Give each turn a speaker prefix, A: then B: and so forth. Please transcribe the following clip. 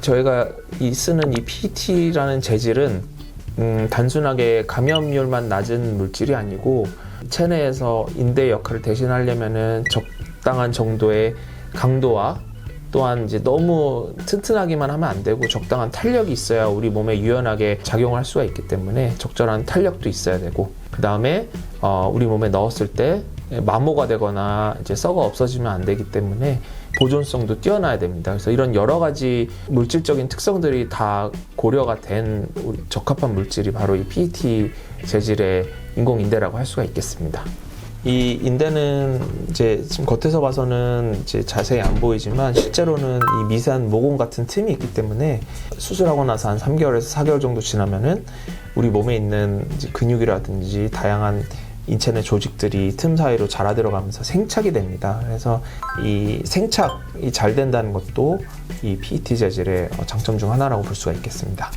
A: 저희가 이 쓰는 이 PET라는 재질은 음, 단순하게 감염률만 낮은 물질이 아니고 체내에서 인대 역할을 대신하려면은 적당한 정도의 강도와 또한 이제 너무 튼튼하기만 하면 안 되고 적당한 탄력이 있어야 우리 몸에 유연하게 작용할 수가 있기 때문에 적절한 탄력도 있어야 되고 그 다음에 어, 우리 몸에 넣었을 때 마모가 되거나 이제 썩어 없어지면 안 되기 때문에 보존성도 뛰어나야 됩니다. 그래서 이런 여러 가지 물질적인 특성들이 다 고려가 된 적합한 물질이 바로 이 PET 재질의 인공인대라고 할 수가 있겠습니다. 이 인대는 이제 지금 겉에서 봐서는 이제 자세히 안 보이지만 실제로는 이 미세한 모공 같은 틈이 있기 때문에 수술하고 나서 한 3개월에서 4개월 정도 지나면은 우리 몸에 있는 근육이라든지 다양한 인체 내 조직들이 틈 사이로 자라 들어가면서 생착이 됩니다. 그래서 이 생착이 잘 된다는 것도 이 PET 재질의 장점 중 하나라고 볼 수가 있겠습니다.